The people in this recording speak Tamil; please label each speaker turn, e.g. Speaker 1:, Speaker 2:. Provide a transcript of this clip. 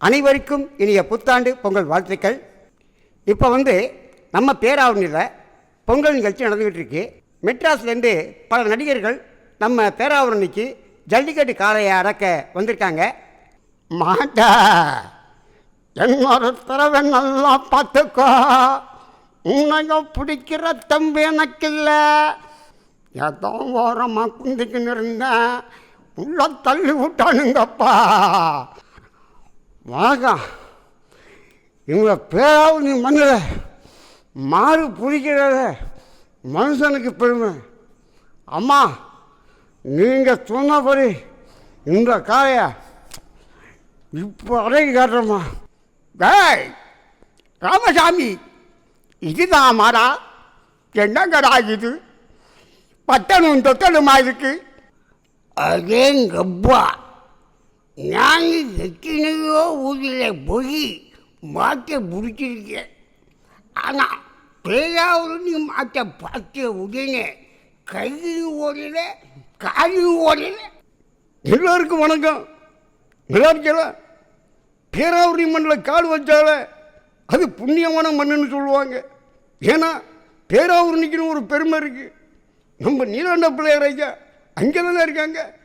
Speaker 1: அனைவருக்கும் இனிய புத்தாண்டு பொங்கல் வாழ்த்துக்கள். இப்போ வந்து நம்ம பேராவணியில் பொங்கல் நிகழ்ச்சி நடந்துக்கிட்டு இருக்கு மெட்ராஸ்லேருந்து பல நடிகர்கள் நம்ம பேராவரணிக்கு ஜல்லிக்கட்டு காளையை அடக்க வந்திருக்காங்க. மாட்டா. என்னோட தடவை நல்லா பார்த்துக்கோ. உன்னையோ பிடிக்கிற தம்பி எனக்கு இல்லை. ஏதோ ஓரமாக குந்திக்கின்னு இருந்தேன். உள்ள தள்ளி விட்டானுங்கப்பா. வணக்கம் பேராவும் நீ மண்ணில் மாறு பிடிக்கிறத மனுஷனுக்கு பெருமை. அம்மா நீங்கள் சொன்னபடி இந்த காயை இப்போ அடங்கி காட்டுறம்மா. டேய் ராமசாமி இதுதான் மாறா என்னங்கடா இது? பட்டனும் தொட்டணுமா இருக்கு
Speaker 2: அதேங்கப்பா. நான் எத்தனையோ ஊரில் போய் மாட்டை பிடிச்சிருக்கேன் ஆனால் பேராவூர்னி மாட்டை பார்த்த உடனே கையும் ஓடல காலும் ஓடல.
Speaker 1: எல்லோருக்கும் வணக்கம். நல்லா இருக்கல பேராவூரி மண்ணில் கால் வச்சால அது புண்ணியமான மண்ணுன்னு சொல்லுவாங்க. ஏன்னா பேராவூர்னிக்குன்னு ஒரு பெருமை இருக்குது நம்ம நீலாண்ட பிள்ளையார் ஐயா அங்கே தானே இருக்காங்க?